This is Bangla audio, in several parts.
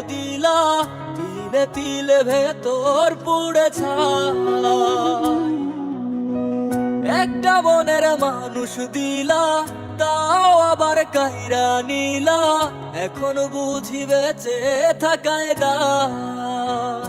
তিলে তিলে ভেতর পুড়ে একটা বনের মানুষ দিলা, তাও আবার কাইরা নিলা, এখন বুঝি বেঁচে থাকায় দায়।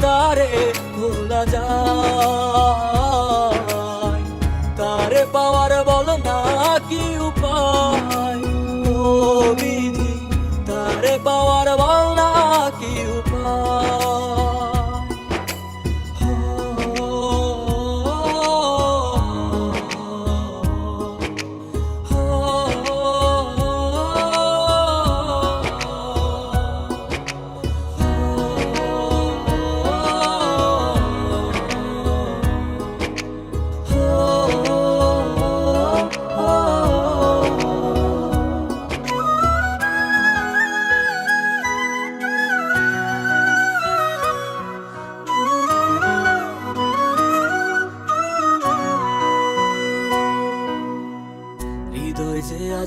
তারে ভোলা যায়। তারে পাওয়ার বল না কি উপায়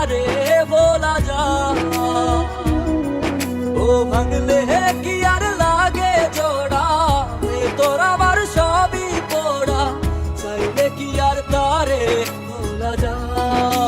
তারে বলা যা ও ভাঙলে কি আর লাগে জোড়া তোর আমার সবই পোড়া চাইলে কি আর তারে বলা যায়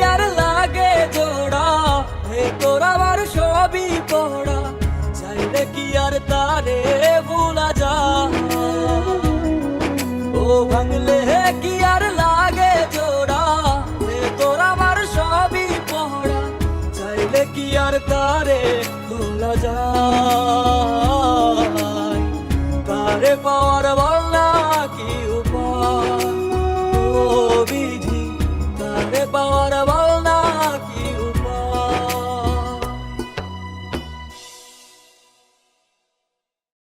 তারে ভুলা যায়। তারে পাওয়ার বলা